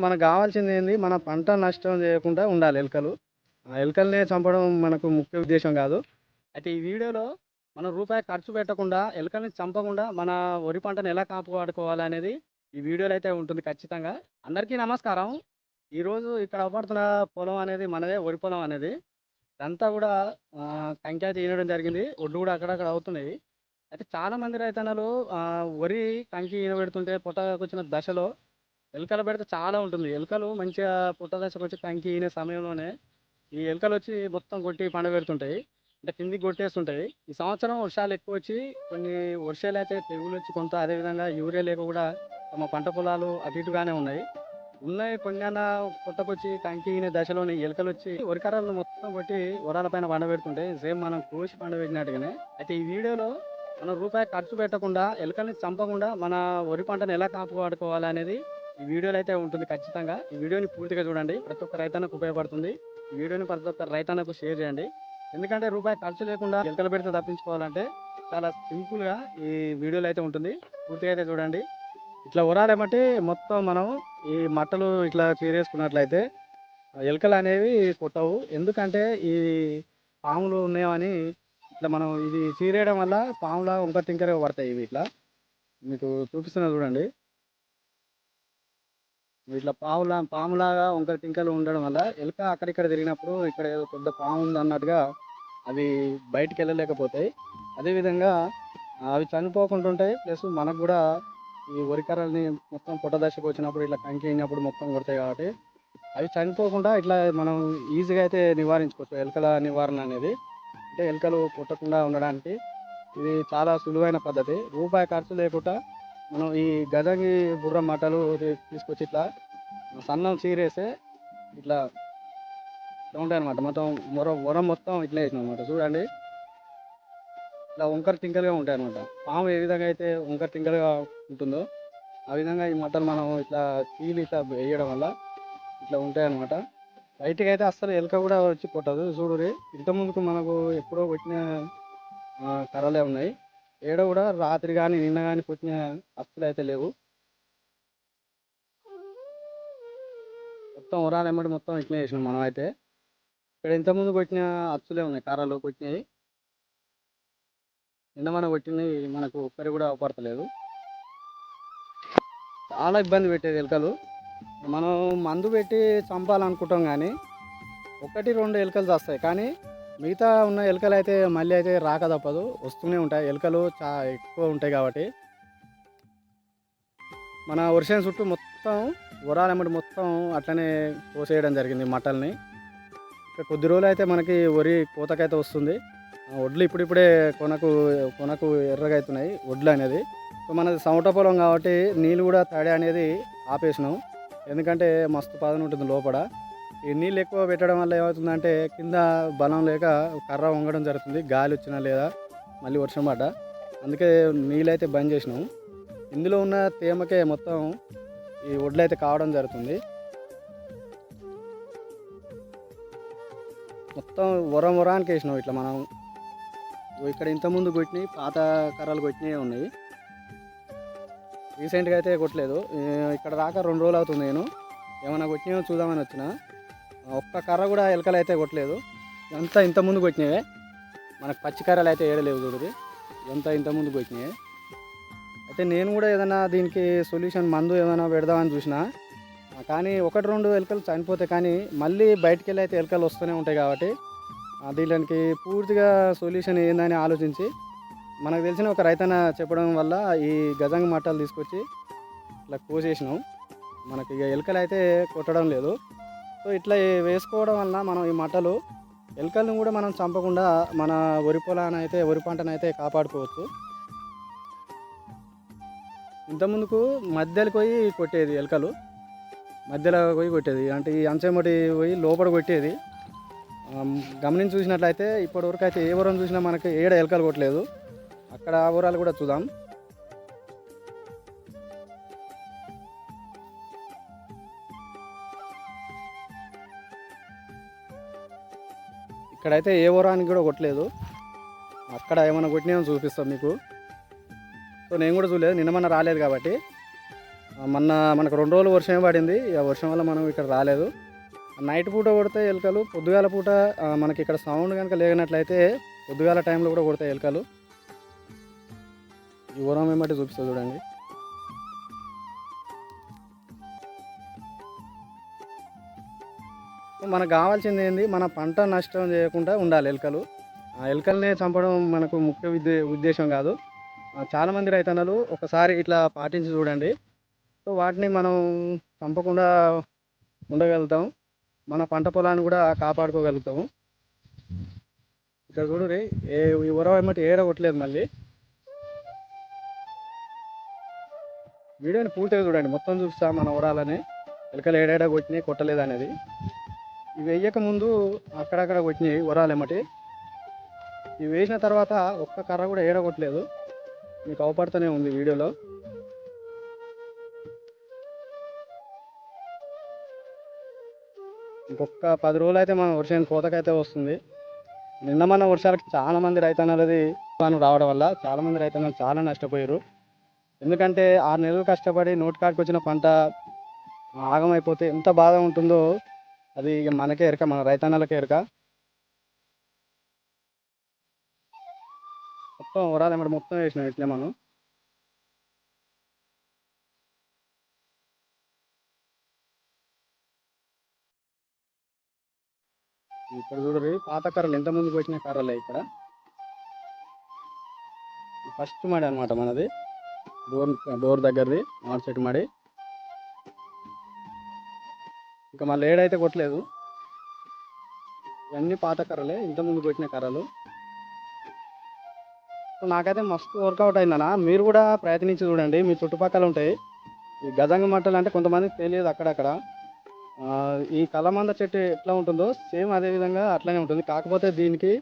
మనకు కావాల్సింది ఏంది? మన పంట నష్టం చేయకుండా ఉండాలి ఎలుకలు. ఆ ఎలుకలనే చంపడం మనకు ముఖ్య ఉద్దేశం కాదు. అయితే ఈ వీడియోలో మనం రూపాయి ఖర్చు పెట్టకుండా ఎలుకల్ని చంపకుండా మన వరి పంటను ఎలా కాపాడుకోవాలి అనేది ఈ వీడియోలో అయితే ఉంటుంది ఖచ్చితంగా. అందరికీ నమస్కారం. ఈరోజు ఇక్కడ అవపడుతున్న పొలం అనేది మనదే వరి పొలం అనేది. ఇదంతా కూడా ఆ, తీయడం జరిగింది. ఒడ్డు కూడా అక్కడక్కడ అవుతున్నాయి. అయితే చాలా మంది రైతన్నలు వరి కంకి ఈనబెడుతుంటే పొట్టకొచ్చిన దశలో ఎలుకలు పెడితే చాలా ఉంటుంది. ఎలుకలు మంచిగా పుట్ట దశకు వచ్చి కంకిన సమయంలోనే ఈ ఎలుకలు వచ్చి మొత్తం కొట్టి పండబెడుతుంటాయి అంటే కిందికి కొట్టేస్తుంటాయి. ఈ సంవత్సరం వర్షాలు ఎక్కువ వచ్చి కొన్ని వర్షాలు అయితే తెగులు వచ్చి కొంత అదేవిధంగా యూరియా లేక కూడా తమ పంట పొలాలు అటు ఇటుగానే ఉన్నాయి. ఉన్నాయి కొన్ని పుట్టకొచ్చి కంకిన దశలోని ఎలుకలు వచ్చి వరికరాలను మొత్తం కొట్టి వరాలపైన పండబెడుతుంటాయి సేమ్ మనం కోసి పండబెట్టినట్టుగానే అయితే ఈ వీడియోలో మనం రూపాయి ఖర్చు పెట్టకుండా ఎలుకల్ని చంపకుండా మన వరి పంటను ఎలా కాపాడుకోవాలి అనేది ఈ వీడియోలో అయితే ఉంటుంది ఖచ్చితంగా. ఈ వీడియోని పూర్తిగా చూడండి. ప్రతి ఒక్క రైతన్నకు ఉపయోగపడుతుంది. ఈ వీడియోని ప్రతి ఒక్క రైతన్నకు షేర్ చేయండి. ఎందుకంటే రూపాయి ఖర్చు లేకుండా ఎలుకలు పెడితే తప్పించుకోవాలంటే చాలా సింపుల్గా ఈ వీడియోలో అయితే ఉంటుంది. పూర్తిగా అయితే చూడండి. ఇట్లా ఉరాలేమంటే మొత్తం మనం ఈ మట్టలు ఇట్లా చీరేసుకున్నట్లయితే ఎలుకలు అనేవి కొట్టవు. ఎందుకంటే ఈ పాములు ఉన్నాయని ఇట్లా మనం ఇది చీరేయడం వల్ల పాములా వంకర తింకరగా పడతాయి ఇవి ఇట్లా. మీకు చూపిస్తున్నా చూడండి. ఇట్లా పాములా పాములాగా వంకర తింకలు ఉండడం వల్ల ఎలుక అక్కడిక్కడ తిరిగినప్పుడు ఇక్కడ ఏదో పెద్ద పాము ఉంది అన్నట్టుగా అవి బయటికి వెళ్ళలేకపోతాయి. అదేవిధంగా అవి చనిపోకుండా ఉంటాయి ప్లస్ మనకు కూడా ఈ వరికరల్ని మొత్తం పొట్ట దశకు వచ్చినప్పుడు ఇట్లా కంకి అయినప్పుడు మొత్తం కొడతాయి కాబట్టి అవి చనిపోకుండా ఇట్లా మనం ఈజీగా అయితే నివారించుకోవచ్చు. ఎలుకల నివారణ అనేది అంటే ఎలుకలు పుట్టకుండా ఉండడానికి ఇది చాలా సులువైన పద్ధతి. రూపాయి ఖర్చు లేకుండా మనం ఈ గజంగి బుర్ర మాటలు తీసుకొచ్చి ఇట్లా సన్నం చీరేస్తే ఇట్లా ఉంటాయి అనమాట మొత్తం మొర వరం మొత్తం ఇట్లా వేసిన అనమాట చూడండి. ఇట్లా వంకర టింకలుగా ఉంటాయి అనమాట పాము ఏ విధంగా అయితే వంకర టింకలుగా ఉంటుందో ఆ విధంగా ఈ మటన్ మనం ఇట్లా చీలి ఇట్లా వేయడం వల్ల ఇట్లా ఉంటాయి అనమాట అయితే అస్సలు ఎలుక కూడా వచ్చి కొట్టదు. చూడురి ఇంత ముందుకు మనకు ఎప్పుడో పెట్టిన కర్రలే ఉన్నాయి. ఏడ కూడా రాత్రి కానీ నిన్న కానీ కొట్టిన అస్సలు అయితే లేవు. మొత్తం ఉరాలెమ్మడి మొత్తం ఇట్లా చేసినాం మనం అయితే. ఇక్కడ ఇంతకుముందు కొట్టిన అచ్చులే ఉన్నాయి కారాలు కొట్టినవి. నిన్న మనం కొట్టినవి మనకు ఒక్కరి కూడా అవపడతలేదు. చాలా ఇబ్బంది పెట్టేది ఎలుకలు. మనం మందు పెట్టి చంపాలనుకుంటాం కానీ ఒకటి రెండు ఎలుకలు చేస్తాయి. కానీ మిగతా ఉన్న ఎలుకలు అయితే మళ్ళీ అయితే రాక తప్పదు. వస్తూనే ఉంటాయి. ఎలుకలు చా ఎక్కువ ఉంటాయి కాబట్టి. మన వర్షం చుట్టూ మొత్తం వరాలమ్మటి మొత్తం అట్లనే కోసేయడం జరిగింది మటల్ని. ఇక కొద్ది రోజులు అయితే మనకి వరి కోతకైతే వస్తుంది. వడ్లు ఇప్పుడిప్పుడే కొనకు కొనకు ఎర్రగా అవుతున్నాయి వడ్లు అనేది. సో మనది సమట పొలం కాబట్టి నీళ్ళు కూడా తడి అనేది ఆపేసినాం. ఎందుకంటే మస్తు పదన ఉంటుంది లోపల. ఈ నీళ్ళు ఎక్కువ పెట్టడం వల్ల ఏమవుతుందంటే కింద బలం లేక కర్ర వంగడం జరుగుతుంది గాలి వచ్చినా లేదా మళ్ళీ వర్షం పడ్డ. అందుకే నీళ్ళు అయితే బంద్ చేసినాము. ఇందులో ఉన్న తేమకే మొత్తం ఈ వడ్లు అయితే కావడం జరుగుతుంది. మొత్తం వరం వరానికి వేసినాం ఇట్లా మనం. ఇక్కడ ఇంతకుముందు కొట్టినాయి పాత కర్రలు కొట్టినవి ఉన్నాయి రీసెంట్గా అయితే కొట్టలేదు. ఇక్కడ రాక రెండు రోజులు అవుతుంది నేను. ఏమైనా కొట్టినాయో చూద్దామని వచ్చిన. ఒక్క కర్ర కూడా ఎలకలు అయితే కొట్టలేదు. ఎంత ఇంత ముందు కొట్టినవే మనకు పచ్చి కర్రలు అయితే ఏడలేవు చూడది ఎంత ఇంత ముందు కొట్టినాయి అయితే నేను కూడా ఏదైనా దీనికి సొల్యూషన్ మందు ఏదైనా పెడదామని చూసిన కానీ ఒకటి రెండు ఎలుకలు చనిపోతాయి కానీ మళ్ళీ బయటికి వెళ్ళి అయితే ఎలుకలు వస్తూనే ఉంటాయి కాబట్టి దీనికి పూర్తిగా సొల్యూషన్ ఏందని ఆలోచించి మనకు తెలిసిన ఒక రైతన్న చెప్పడం వల్ల ఈ గజంగ మట్టాలు తీసుకొచ్చి ఇట్లా కోసేసినాం. మనకి ఇక ఎలుకలు అయితే కొట్టడం లేదు. సో ఇట్లా వేసుకోవడం వల్ల మనం ఈ మట్టలు ఎలుకలను కూడా మనం చంపకుండా మన వరి పొలాన్ని అయితే వరి పంటనైతే కాపాడుకోవచ్చు. ఇంతకుముందుకు మధ్యలో పోయి కొట్టేది ఎలుకలు. మధ్యలో పోయి కొట్టేది. అంటే ఈ అంచెమటి పోయి లోపల కొట్టేది. గమనించి చూసినట్లయితే ఇప్పటివరకు అయితే ఏ ఊరం చూసినా మనకి ఏడ ఎలుకలు కొట్టలేదు. అక్కడ ఆ ఊరాలు కూడా చూద్దాం. ఇక్కడైతే ఏ వరానికి కూడా కొట్టలేదు. అక్కడ ఏమైనా కొట్టినా చూపిస్తాం మీకు. సో నేను కూడా చూడలేదు. నిన్నమన్న రాలేదు కాబట్టి. మొన్న మనకు రెండు రోజులు వర్షం పడింది. ఆ వర్షం వల్ల మనం ఇక్కడ రాలేదు. నైట్ పూట కొడితే ఎలుకలు పొద్దుగాల పూట మనకి ఇక్కడ సౌండ్ కనుక లేనట్లయితే పొద్దుగాల టైంలో కూడా కొడతాయి ఎలుకలు. ఈ ఊరం ఏమంటే చూపిస్తా చూడండి. మనకు కావాల్సింది ఏంది? మన పంట నష్టం చేయకుండా ఉండాలి ఎలుకలు. ఆ ఎలుకలనే చంపడం మనకు ముఖ్య ఉద్దే ఉద్దేశం కాదు. చాలామంది రైతన్నలు ఒకసారి ఇట్లా పాటించి చూడండి. సో వాటిని మనం చంపకుండా ఉండగలుగుతాం. మన పంట పొలాన్ని కూడా కాపాడుకోగలుగుతాము. ఇక్కడ చూడు ఏ ఈ ఏమంటే ఏడ కొట్టలేదు మళ్ళీ. వీడియోని పూర్తిగా చూడండి. మొత్తం చూస్తా మన ఉరాలని ఎలుకలు ఏడాడ కొట్టినాయి కొట్టలేదు అనేది. ఇవి వేయక ముందు అక్కడక్కడ కొట్టినాయి వరాలు ఏమటి. ఇవి వేసిన తర్వాత ఒక్క కర్ర కూడా ఏడగొట్టలేదు. మీకు అవపడుతూనే ఉంది వీడియోలో. ఇంకొక పది రోజులు అయితే మనం వర్షం కోతకైతే వస్తుంది. నిన్న మన వర్షాలకి చాలా మంది రైతన్నలది తుఫాను రావడం వల్ల చాలా మంది రైతన్నలు చాలా నష్టపోయారు. ఎందుకంటే ఆరు నెలలు కష్టపడి నోటి కాడికి వచ్చిన పంట ఆగమైపోతే ఎంత బాధ ఉంటుందో అది ఇక మనకే ఎరక మన రైతన్నలకే ఎరక. మొత్తం వరాలు ఏమంటే మొత్తం వేసినాం ఇట్లే మనం. ఇక్కడ చూడరు పాత కర్రలు ఎంత ముందుకు వచ్చిన కర్రలే ఇక్కడ. ఫస్ట్ మడి అనమాట మనది. డోర్ డోర్ దగ్గరది మామిడి సెట్ మడి. ఇంకా మళ్ళీ ఏడైతే కొట్టలేదు. ఇవన్నీ పాత కర్రలే ఇంతకుముందు కొట్టిన కర్రలు. నాకైతే మస్తు వర్కౌట్ అయిందన్న మీరు కూడా ప్రయత్నించి చూడండి మీ చుట్టుపక్కల ఉంటాయి. ఈ గజంగ మట్టలు అంటే కొంతమందికి తెలియదు అక్కడక్కడ. ఈ కలమంద చెట్టు ఎట్లా ఉంటుందో సేమ్ అదే విధంగా అట్లనే ఉంటుంది. కాకపోతే దీనికి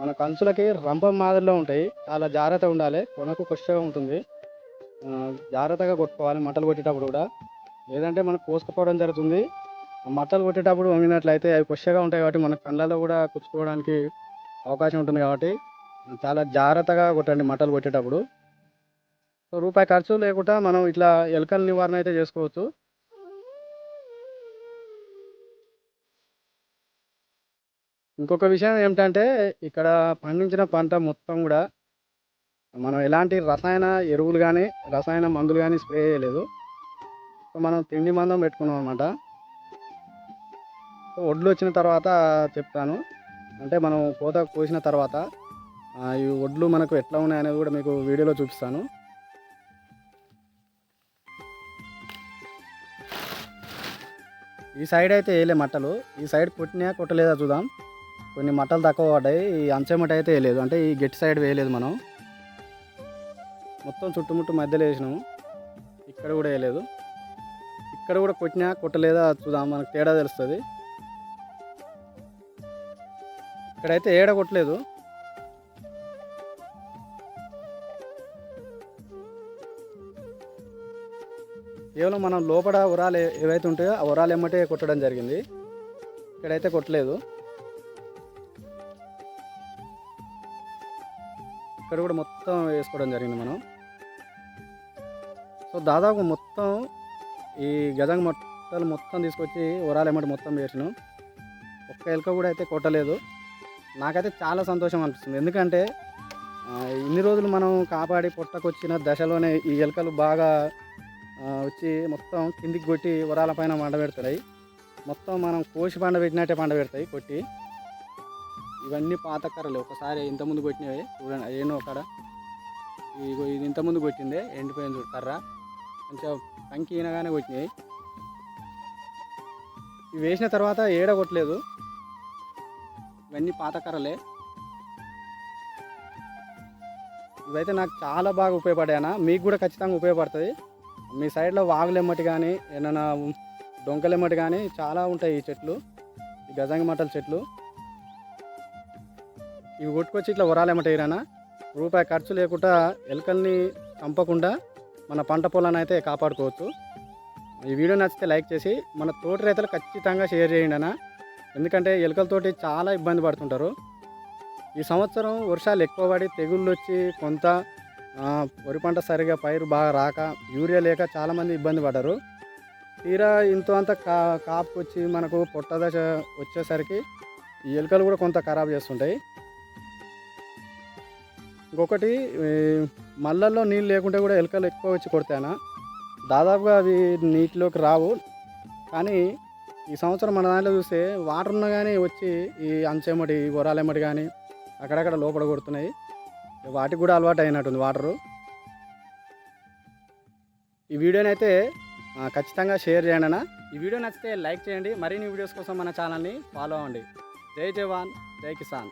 మన కంచులకి రంపం మాదిరిలో ఉంటాయి. చాలా జాగ్రత్తగా ఉండాలి. కొనకు కొష్టగా ఉంటుంది. జాగ్రత్తగా కొట్టుకోవాలి మట్టలు కొట్టేటప్పుడు కూడా. లేదంటే మనం కోసుకుపోవడం జరుగుతుంది. మట్టలు కొట్టేటప్పుడు వంగినట్లయితే అవి కొష్టగా ఉంటాయి కాబట్టి మన కళ్ళలో కూడా కుచ్చుకోవడానికి అవకాశం ఉంటుంది కాబట్టి చాలా జాగ్రత్తగా కొట్టండి మట్టలు కొట్టేటప్పుడు. సో రూపాయి ఖర్చు లేకుండా మనం ఇట్లా ఎలుకల నివారణ అయితే చేసుకోవచ్చు. ఇంకొక విషయం ఏమిటంటే ఇక్కడ పండించిన పంట మొత్తం కూడా మనం ఎలాంటి రసాయన ఎరువులు కానీ రసాయన మందులు కానీ స్ప్రే చేయలేదు. సో మనం తిండి మందం పెట్టుకున్నాం అనమాట సో ఒడ్లు వచ్చిన తర్వాత చెప్తాను. అంటే మనం కోత కోసిన తర్వాత ఈ ఒడ్లు మనకు ఎట్లా ఉన్నాయి అనేది కూడా మీకు వీడియోలో చూపిస్తాను. ఈ సైడ్ అయితే వేయలే మట్టలు. ఈ సైడ్ కొట్టినా కొట్టలేదా చూద్దాం. కొన్ని మట్టలు తక్కువ పడ్డాయి. ఈ అంచె మట్ట అయితే వేయలేదు. అంటే ఈ గట్టి సైడ్ వేయలేదు మనం. మొత్తం చుట్టుముట్టు మధ్యలో వేసినాము. ఇక్కడ కూడా వేయలేదు. ఇక్కడ కూడా కొట్టినా కొట్టలేదా చూద్దాం. మనకు తేడా తెలుస్తుంది. ఇక్కడైతే ఏడ కొట్టలేదు కేవలం మనం లోపల ఉరాలు ఏవైతే ఉంటాయో ఆ ఉరాలు ఎమ్మటే కొట్టడం జరిగింది. ఇక్కడైతే కొట్టలేదు. ఇక్కడ కూడా మొత్తం వేసుకోవడం జరిగింది మనం. సో దాదాపు మొత్తం ఈ గజంగ మొట్టలు మొత్తం తీసుకొచ్చి ఉరాలు ఎమ్మటి మొత్తం వేసినాం. ఒక్క ఎలుక కూడా అయితే కొట్టలేదు. నాకైతే చాలా సంతోషం అనిపిస్తుంది. ఎందుకంటే ఇన్ని రోజులు మనం కాపాడి పుట్టకొచ్చిన దశలోనే ఈ ఎలుకలు బాగా వచ్చి మొత్తం కిందికి కొట్టి వరాల పైన పండ పెడతాయి. మొత్తం మనం కోసి పండ పెట్టినట్టే పండ పెడతాయి కొట్టి. ఇవన్నీ పాత కర్రలు. ఒకసారి ఇంత ముందు కొట్టినవి. చూడండి ఏనో అక్కడ. ఇగో ఇది ఇంత ముందు కొట్టిందే. ఎండిపోయింది చూడు కర్ర. కొంచెం పంకి ఈనగానే కొట్టినాయి ఇవి వేసిన తర్వాత ఏడ కొట్టలేదు. ఇవన్నీ పాత కర్రలే ఇవైతే నాకు చాలా బాగా ఉపయోగపడాయన మీకు కూడా ఖచ్చితంగా ఉపయోగపడుతుంది. మీ సైడ్లో వాగులెమ్మటి కానీ ఏమైనా డొంకలెమ్మటి కానీ చాలా ఉంటాయి ఈ చెట్లు. ఈ గజంగ మట్టల చెట్లు. ఇవి కొట్టుకొచ్చి ఇట్లా వరాలెమ్మట వేయరానా రూపాయి ఖర్చు లేకుండా ఎలుకల్ని చంపకుండా మన పంట పొలాన్ని అయితే కాపాడుకోవచ్చు. ఈ వీడియో నచ్చితే లైక్ చేసి మన తోటి రైతులు ఖచ్చితంగా షేర్ చేయండి అన్న. ఎందుకంటే ఎలుకలతోటి చాలా ఇబ్బంది పడుతుంటారు. ఈ సంవత్సరం వర్షాలు ఎక్కువ పడి తెగుళ్ళు వచ్చి కొంత వరి పంట సరిగా పైరు బాగా రాక యూరియా లేక చాలామంది ఇబ్బంది పడ్డారు. తీరా ఇంత అంత కా కాపుకొచ్చి మనకు పొట్ట దశ వచ్చేసరికి ఈ ఎలుకలు కూడా కొంత ఖరాబ్ చేస్తుంటాయి. ఇంకొకటి మల్లల్లో నీళ్ళు లేకుంటే కూడా ఎలుకలు ఎక్కువ వచ్చి కొడతాయన దాదాపుగా అవి నీటిలోకి రావు. కానీ ఈ సంవత్సరం మన దాంట్లో చూస్తే వాటర్ ఉన్నా కానీ వచ్చి ఈ అంచెమ్మటి గొరాలెమ్మటి కానీ అక్కడక్కడ లోపల కొడుతున్నాయి. వాటికి కూడా అలవాటు అయినట్టుంది వాటరు. ఈ వీడియోని అయితే ఖచ్చితంగా షేర్ చేయండి అన్న. ఈ వీడియో నచ్చితే లైక్ చేయండి. మరిన్ని వీడియోస్ కోసం మన ఛానల్ని ఫాలో అవ్వండి. జై జవాన్ జై కిసాన్.